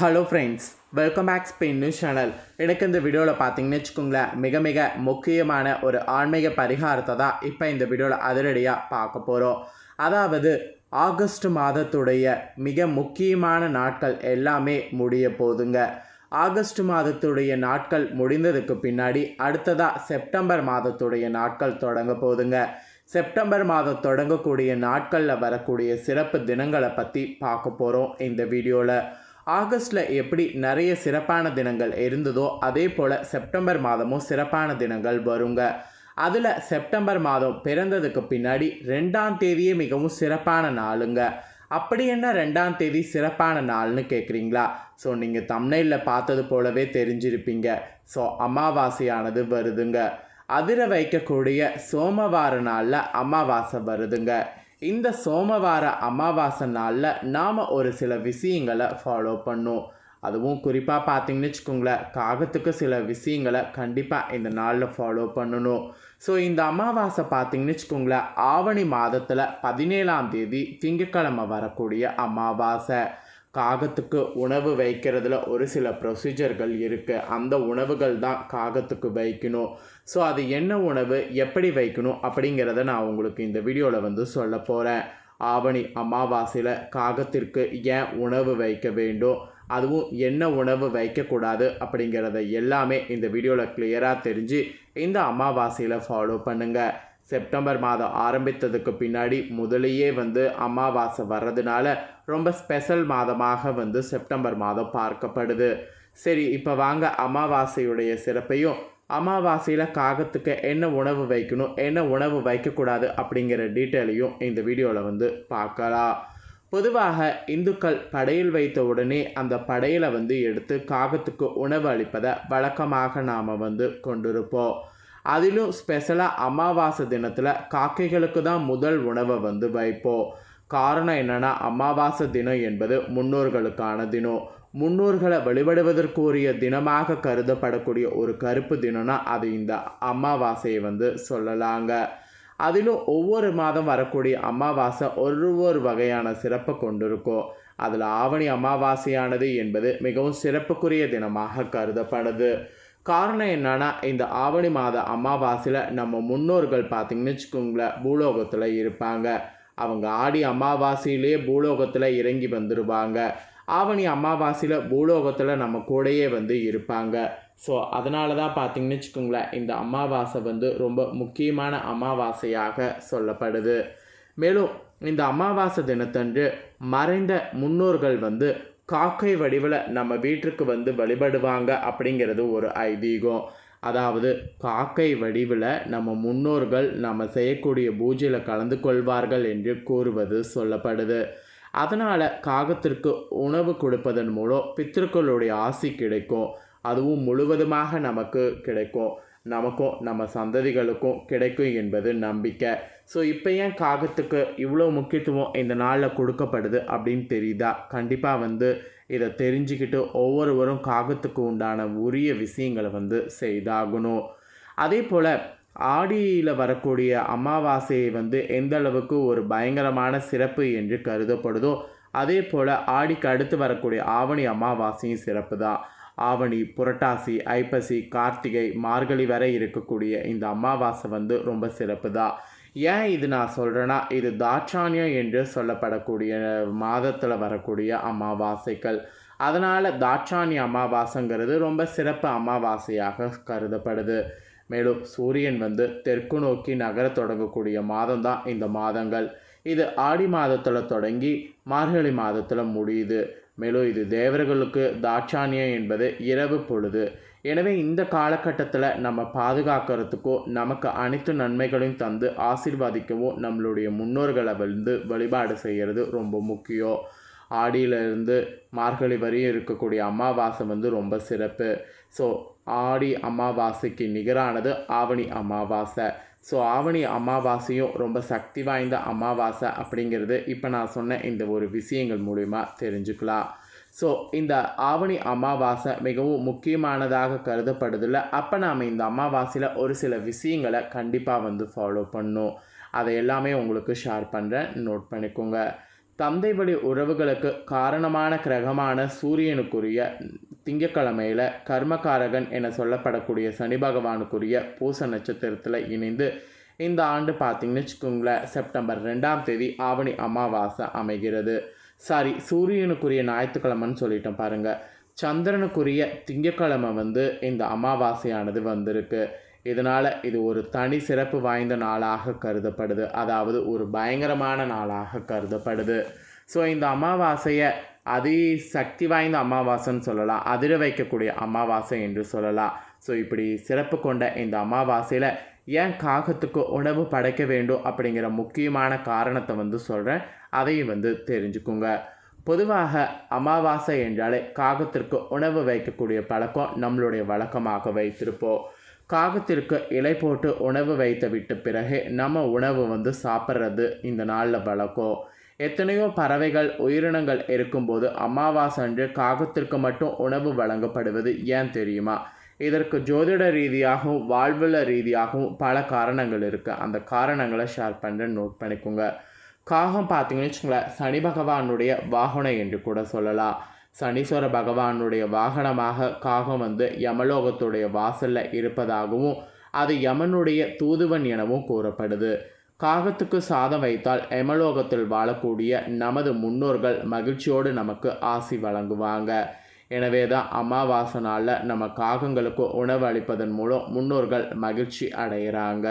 Hello friends welcome back Spain news channel எனக்கு இந்த வீடியோவில் பார்த்தீங்கன்னு வச்சுக்கோங்களேன் மிக மிக முக்கியமான ஒரு ஆன்மீக பரிகாரத்தை தான் இப்போ இந்த வீடியோவில் அதிரடியாக பார்க்க போகிறோம் அதாவது ஆகஸ்ட் மாதத்துடைய மிக முக்கியமான நாட்கள் எல்லாமே முடிய போதுங்க. ஆகஸ்ட் மாதத்துடைய நாட்கள் முடிந்ததுக்கு பின்னாடி அடுத்ததாக செப்டம்பர் மாதத்துடைய நாட்கள் தொடங்க போதுங்க. செப்டம்பர் மாதம் தொடங்கக்கூடிய நாட்களில் வரக்கூடிய சிறப்பு தினங்களை பற்றி பார்க்க போகிறோம் இந்த வீடியோவில் ஆகஸ்டில் எப்படி நிறைய சிறப்பான தினங்கள் இருந்ததோ அதே போல் செப்டம்பர் மாதமும் சிறப்பான தினங்கள் வருங்க. அதில் செப்டம்பர் மாதம் பிறந்ததுக்கு பின்னாடி ரெண்டாம் தேதியே மிகவும் சிறப்பான நாளுங்க. அப்படி என்ன ரெண்டாம் தேதி சிறப்பான நாள்னு கேட்குறீங்களா ஸோ நீங்கள் தம்னையில் பார்த்தது போலவே தெரிஞ்சிருப்பீங்க. ஸோ அமாவாசையானது வருதுங்க. அதிர வைக்கக்கூடிய சோமவார நாளில் அமாவாசை வருதுங்க. இந்த சோமவார அமாவாசை நாளில் நாம் ஒரு சில விஷயங்களை ஃபாலோ பண்ணும். அதுவும் குறிப்பாக பார்த்தீங்கன்னு வச்சுக்கோங்களேன் காகத்துக்கு சில விஷயங்களை கண்டிப்பாக இந்த நாளில் ஃபாலோ பண்ணணும். ஸோ இந்த அமாவாசை பார்த்தீங்கன்னு வச்சுக்கோங்களேன் ஆவணி மாதத்தில் பதினேழாம் தேதி திங்கட்கிழமை வரக்கூடிய அமாவாசை. காகத்துக்கு உணவு வைக்கிறதுல ஒரு சில ப்ரொசீஜர்கள் இருக்குது அந்த உணவுகள் தான் காகத்துக்கு வைக்கணும். ஸோ அது என்ன உணவு எப்படி வைக்கணும் அப்படிங்கிறத நான் உங்களுக்கு இந்த வீடியோவில் வந்து சொல்ல போகிறேன் ஆவணி அமாவாசையில் காகத்திற்கு ஏன் உணவு வைக்க வேண்டும் அதுவும் என்ன உணவு வைக்கக்கூடாது அப்படிங்கிறத எல்லாமே இந்த வீடியோவில் கிளியராக தெரிஞ்சு இந்த அமாவாசையில் ஃபாலோ பண்ணுங்கள் செப்டம்பர் மாதம் ஆரம்பித்ததுக்கு பின்னாடி முதலையே வந்து அமாவாசை வர்றதுனால ரொம்ப ஸ்பெஷல் மாதமாக வந்து செப்டம்பர் மாதம் பார்க்கப்படுது. சரி இப்போ வாங்க அமாவாசையுடைய சிறப்பையும் அமாவாசையில் காகத்துக்கு என்ன உணவு வைக்கணும் என்ன உணவு வைக்கக்கூடாது அப்படிங்கிற டீட்டெயிலையும் இந்த வீடியோவில் வந்து பார்க்கலாம். பொதுவாக இந்துக்கள் படையில் வைத்த உடனே அந்த படையலை வந்து எடுத்து காகத்துக்கு உணவு அளிப்பதை வழக்கமாக நாம் வந்து கொண்டிருப்போம். அதிலும் ஸ்பெஷலாக அமாவாசை தினத்தில் காக்கைகளுக்கு தான் முதல் உணவை வந்து வைப்போம். காரணம் என்னென்னா அமாவாசை தினம் என்பது முன்னோர்களுக்கான தினம். முன்னோர்களை வழிபடுவதற்குரிய தினமாக கருதப்படக்கூடிய ஒரு கருப்பு தினம்னா அது இந்த அமாவாசையை வந்து சொல்லலாங்க. அதிலும் ஒவ்வொரு மாதம் வரக்கூடிய அமாவாசை ஒரு ஒரு வகையான சிறப்பை கொண்டிருக்கும். அதில் ஆவணி அமாவாசையானது என்பது மிகவும் சிறப்புக்குரிய தினமாக கருதப்படுது. காரணம் என்னன்னா இந்த ஆவணி மாத அமாவாசையில் நம்ம முன்னோர்கள் பார்த்திங்கன்னு வச்சுக்கோங்களேன் பூலோகத்தில் இருப்பாங்க. அவங்க ஆடி அமாவாசையிலே பூலோகத்தில் இறங்கி வந்துடுவாங்க ஆவணி அமாவாசையில் பூலோகத்தில் நம்ம கூடயே வந்து இருப்பாங்க. ஸோ அதனால தான் பார்த்திங்கன்னு வச்சுக்கோங்களேன் இந்த அமாவாசை வந்து ரொம்ப முக்கியமான அமாவாசையாக சொல்லப்படுது. மேலும் இந்த அமாவாசை தினத்தன்று மறைந்த முன்னோர்கள் வந்து காக்கை வடிவில் நம்ம வீட்டுக்கு வந்து வழிபடுவாங்க அப்படிங்கிறது ஒரு ஐதீகம். அதாவது காக்கை வடிவில் நம்ம முன்னோர்கள் நம்ம செய்யக்கூடிய பூஜையில் கலந்து கொள்வார்கள் என்று கூறுவது சொல்லப்படுது. அதனால் காகத்திற்கு உணவு கொடுப்பதன் மூலம் பித்திருக்களுடைய ஆசி கிடைக்கும். அதுவும் முழுவதுமாக நமக்கு கிடைக்கும். நமக்கும் நம்ம சந்ததிகளுக்கும் கிடைக்கும் என்பது நம்பிக்கை. ஸோ இப்போ ஏன் காகத்துக்கு இவ்வளோ முக்கியத்துவம் இந்த நாளில் கொடுக்கப்படுது அப்படின்னு தெரியுதா? கண்டிப்பாக வந்து இதை தெரிஞ்சுக்கிட்டு ஒவ்வொருவரும் காகத்துக்கு உண்டான உரிய விஷயங்களை வந்து செய்தாகணும். அதே போல் ஆடியில் வரக்கூடிய அமாவாசையை வந்து எந்த அளவுக்கு ஒரு பயங்கரமான சிறப்பு என்று கருதப்படுதோ அதே போல் ஆடிக்கு அடுத்து வரக்கூடிய ஆவணி அமாவாசையும் சிறப்பு தான் ஆவணி புரட்டாசி ஐப்பசி கார்த்திகை மார்கழி வரை இருக்கக்கூடிய இந்த அமாவாசை வந்து ரொம்ப சிறப்பு தான் ஏன் இது நான் சொல்கிறேன்னா இது தாட்சானியம் என்று சொல்லப்படக்கூடிய மாதத்தில் வரக்கூடிய அமாவாசைகள். அதனால் தாட்சானிய அமாவாசைங்கிறது ரொம்ப சிறப்பு அமாவாசையாக கருதப்படுது. மேலும் சூரியன் வந்து தெற்கு நோக்கி நகர தொடங்கக்கூடிய மாதம் தான் இந்த மாதங்கள். இது ஆடி மாதத்தில் தொடங்கி மார்கழி மாதத்தில் முடியுது. மேலும் இது தேவர்களுக்கு தாட்சானியம் என்பது இரவு பொழுது. எனவே இந்த காலகட்டத்தில் நம்ம பாதுகாக்கிறதுக்கோ நமக்கு அனைத்து நன்மைகளையும் தந்து ஆசிர்வாதிக்கவும் நம்மளுடைய முன்னோர்களை வந்து வழிபாடு செய்கிறது ரொம்ப முக்கியம். ஆடியிலிருந்து மார்கழி வரையும் இருக்கக்கூடிய அமாவாசை வந்து ரொம்ப சிறப்பு. ஸோ ஆடி அமாவாசைக்கு நிகரானது ஆவணி அமாவாசை. ஸோ ஆவணி அமாவாசையும் ரொம்ப சக்தி வாய்ந்த அமாவாசை அப்படிங்கிறது இப்போ நான் சொன்ன இந்த ஒரு விஷயங்கள் மூலிமா தெரிஞ்சுக்கலாம். ஸோ இந்த ஆவணி அமாவாசை மிகவும் முக்கியமானதாக கருதப்படுதில்ல. அப்போ நாம் இந்த அமாவாசையில் ஒரு சில விஷயங்களை கண்டிப்பாக வந்து ஃபாலோ பண்ணும். அதை எல்லாமே உங்களுக்கு ஷேர் பண்ணுறேன் நோட் பண்ணிக்கோங்க. தந்தை வழி உறவுகளுக்கு காரணமான கிரகமான சூரியனுக்குரிய திங்கக்கிழமையில் கர்மகாரகன் என சொல்லப்படக்கூடிய சனி பகவானுக்குரிய பூச நட்சத்திரத்தில் இணைந்து இந்த ஆண்டு பார்த்தீங்கன்னு வச்சுக்கோங்களேன் செப்டம்பர் ரெண்டாம் தேதி ஆவணி அமாவாசை அமைகிறது. சாரி சூரியனுக்குரிய ஞாயிற்றுக்கிழமைன்னு சொல்லிட்டோம் பாருங்கள் சந்திரனுக்குரிய திங்கக்கிழமை வந்து இந்த அமாவாசையானது வந்திருக்கு. இதனால் இது ஒரு தனி சிறப்பு வாய்ந்த நாளாக கருதப்படுது. அதாவது ஒரு பயங்கரமான நாளாக கருதப்படுது. ஸோ இந்த அமாவாசையை அதி சக்தி வாய்ந்த அமாவாசைன்னு சொல்லலாம். அதிர வைக்கக்கூடிய அமாவாசை என்று சொல்லலாம். ஸோ இப்படி சிறப்பு கொண்ட இந்த அமாவாசையில் ஏன் காகத்துக்கு உணவு படைக்க வேண்டும் அப்படிங்கிற முக்கியமான காரணத்தை வந்து சொல்கிறேன் அதையும் வந்து தெரிஞ்சுக்குங்க. பொதுவாக அமாவாசை என்றாலே காகத்திற்கு உணவு வைக்கக்கூடிய பழக்கம் நம்மளுடைய வழக்கமாக வைத்திருப்போம். காகத்திற்கு இலை போட்டு உணவு வைத்து விட்ட பிறகு நம்ம உணவு வந்து சாப்பிட்றது இந்த நாளில் வழக்கம் எத்தனையோ பறவைகள் உயிரினங்கள் இருக்கும்போது அமாவாசை அன்று காகத்திற்கு மட்டும் உணவு வழங்கப்படுவது ஏன் தெரியுமா? இதற்கு ஜோதிட ரீதியாகவும் வாழ்வுல ரீதியாகவும் பல காரணங்கள் இருக்குது அந்த காரணங்களை ஷேர் பண்ணுறேன் நோட் பண்ணிக்கோங்க. காகம் பார்த்தீங்கன்னு வச்சுக்கோங்களேன் சனி பகவானுடைய வாகனம் என்று கூட சொல்லலாம். சனீஸ்வர பகவானுடைய வாகனமாக காகம் வந்து யமலோகத்துடைய வாசலில் இருப்பதாகவும் அது யமனுடைய தூதுவன் எனவும் கூறப்படுது. காகத்துக்கு சாதம் வைத்தால் எமலோகத்தில் வாழக்கூடிய நமது முன்னோர்கள் மகிழ்ச்சியோடு நமக்கு ஆசி வழங்குவாங்க. எனவே தான் அமாவாசை நாளில் நம்ம காகங்களுக்கு உணவு அளிப்பதன் மூலம் முன்னோர்கள் மகிழ்ச்சி அடைகிறாங்க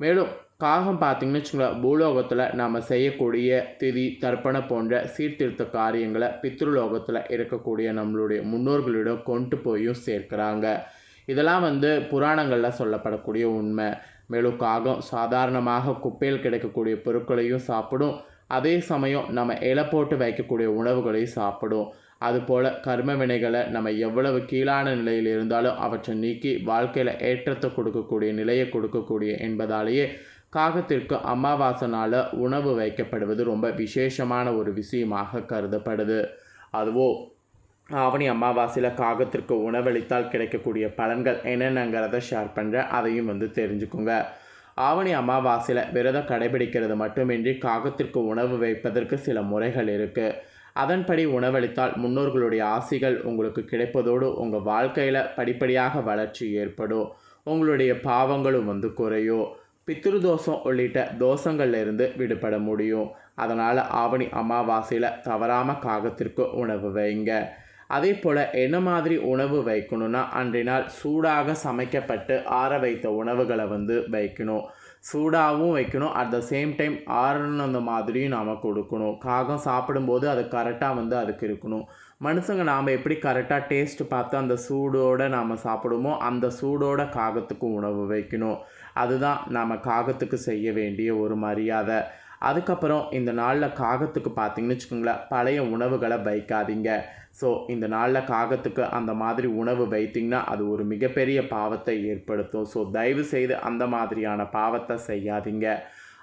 மேலும் காகம் பார்த்திங்கன்னு வச்சுக்கோங்களேன் பூலோகத்தில் நாம் செய்யக்கூடிய திதி தர்ப்பண போன்ற சீர்திருத்த காரியங்களை பித்ருலோகத்தில் இருக்கக்கூடிய நம்மளுடைய முன்னோர்களிடம் கொண்டு போயும் சேர்க்குறாங்க. இதெல்லாம் வந்து புராணங்களில் சொல்லப்படக்கூடிய உண்மை. மேலும் காகம் சாதாரணமாக குப்பையில் கிடைக்கக்கூடிய பொருட்களையும் சாப்பிடும். அதே சமயம் நம்ம இலை போட்டு வைக்கக்கூடிய உணவுகளையும் சாப்பிடும். அதுபோல் கர்ம வினைகளை நம்ம எவ்வளவு கீழான நிலையில் இருந்தாலும் அவற்றை நீக்கி வாழ்க்கையில் ஏற்றத்தை கொடுக்கக்கூடிய நிலையை கொடுக்கக்கூடிய என்பதாலேயே காகத்திற்கு அமாவாசை நாள் உணவு வைக்கப்படுவது ரொம்ப விசேஷமான ஒரு விஷயமாக கருதப்படுது. அதுவோ ஆவணி அமாவாசையில் காகத்திற்கு உணவளித்தால் கிடைக்கக்கூடிய பலன்கள் என்னென்னங்கிறத ஷேர் பண்ணுறேன் அதையும் வந்து தெரிஞ்சுக்குங்க. ஆவணி அமாவாசையில் விரதம் கடைபிடிக்கிறது மட்டுமின்றி காகத்திற்கு உணவு வைப்பதற்கு சில முறைகள் இருக்குது அதன்படி உணவளித்தால் முன்னோர்களுடைய ஆசிகள் உங்களுக்கு கிடைப்பதோடு உங்கள் வாழ்க்கையில் படிப்படியாக வளர்ச்சி ஏற்படும். உங்களுடைய பாவங்களும் வந்து குறையும். பித்ருதோஷம் உள்ளிட்ட தோஷங்கள்லேருந்து விடுபட முடியும். அதனால் ஆவணி அமாவாசையில் தவறாமல் காகத்திற்கு உணவு வைங்க. அதே போல் என்ன மாதிரி உணவு வைக்கணும்னா அன்றைய நாள் சூடாக சமைக்கப்பட்டு ஆற வைத்த உணவுகளை வந்து வைக்கணும். சூடாகவும் வைக்கணும். அட் த சேம் டைம் ஆறுன மாதிரியும் நாம் கொடுக்கணும். காகம் சாப்பிடும்போது அது கரெக்டாக வந்து அதுக்கு இருக்கணும். மனுஷங்க நாம் எப்படி கரெக்டாக டேஸ்ட் பார்த்து அந்த சூடோடு நாம் சாப்பிடுமோ அந்த சூடோட காகத்துக்கு உணவு வைக்கணும். அதுதான் நாம் காகத்துக்கு செய்ய வேண்டிய ஒரு மரியாதை. அதுக்கப்புறம் இந்த நாளில் காகத்துக்கு பார்த்தீங்கன்னு வச்சுக்கோங்களேன் பழைய உணவுகளை வைக்காதீங்க. ஸோ இந்த நாளில் காகத்துக்கு அந்த மாதிரி உணவு வைத்திங்கன்னா அது ஒரு மிகப்பெரிய பாவத்தை ஏற்படுத்தும். ஸோ தயவு செய்து அந்த மாதிரியான பாவத்தை செய்யாதீங்க.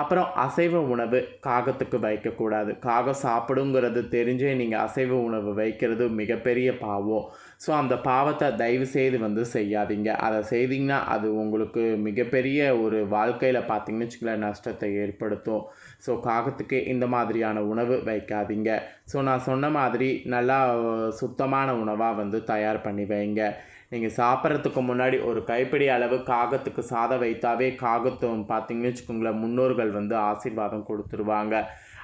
அப்புறம் அசைவ உணவு காகத்துக்கு வைக்கக்கூடாது. காகம் சாப்பிடுங்கிறது தெரிஞ்சே நீங்கள் அசைவ உணவு வைக்கிறது மிகப்பெரிய பாவம். ஸோ அந்த பாவத்தை தயவு செய்து வந்து செய்யாதீங்க. அதை செய்தீங்கன்னா அது உங்களுக்கு மிகப்பெரிய ஒரு வாழ்க்கையில் பார்த்தீங்கன்னு வச்சுக்கல நஷ்டத்தை ஏற்படுத்தும். ஸோ காகத்துக்கு இந்த மாதிரியான உணவு வைக்காதீங்க. ஸோ நான் சொன்ன மாதிரி நல்லா சுத்தமான உணவாக வந்து தயார் பண்ணி வைங்க. நீங்கள் சாப்பிட்றதுக்கு முன்னாடி ஒரு கைப்பிடி அளவு காகத்துக்கு சாதம் வைத்தாவே காகத்தும் பார்த்தீங்கன்னு வச்சுக்கோங்களேன் முன்னோர்கள் வந்து ஆசீர்வாதம் கொடுத்துருவாங்க.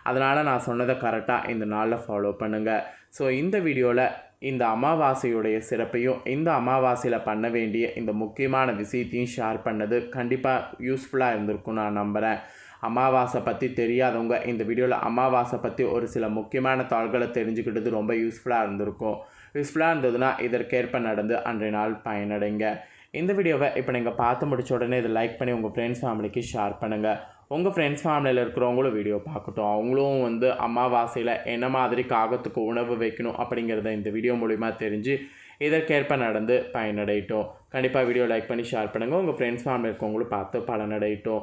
அதனால் நான் சொன்னதை கரெக்டாக இந்த நாளில் ஃபாலோ பண்ணுங்கள் ஸோ இந்த வீடியோவில் இந்த அமாவாசையுடைய சிறப்பையும் இந்த அமாவாசையில் பண்ண வேண்டிய இந்த முக்கியமான விஷயத்தையும் ஷேர் பண்ணது கண்டிப்பாக யூஸ்ஃபுல்லாக இருந்திருக்கும் நான் நம்புகிறேன் அமாவாசை பற்றி தெரியாதவங்க இந்த வீடியோவில் அமாவாசை பற்றி ஒரு சில முக்கியமான தாள்களை தெரிஞ்சுக்கிட்டது ரொம்ப யூஸ்ஃபுல்லாக இருந்திருக்கும். யூஸ்ஃபுல்லாக இருந்ததுன்னா இதற்கேற்ப நடந்து அன்றைய நாள் பயனடைங்க. இந்த வீடியோவை இப்போ நீங்கள் பார்த்து முடிச்ச உடனே இதை லைக் பண்ணி உங்கள் ஃப்ரெண்ட்ஸ் ஃபேமிலிக்கு ஷேர் பண்ணுங்கள் உங்கள் ஃப்ரெண்ட்ஸ் ஃபேமிலியில் இருக்கிறவங்களும் வீடியோ பார்க்கட்டும். அவங்களும் வந்து அமாவாசையில் என்ன மாதிரி காகத்துக்கு உணவு வைக்கணும் அப்படிங்கிறத இந்த வீடியோ மூலிமா தெரிஞ்சு இதற்கேற்ப நடந்து பயனடையட்டும். கண்டிப்பாக வீடியோ லைக் பண்ணி ஷேர் பண்ணுங்கள் உங்கள் ஃப்ரெண்ட்ஸ் ஃபேமிலி இருக்கவங்களும் பார்த்து பலனடையட்டும்.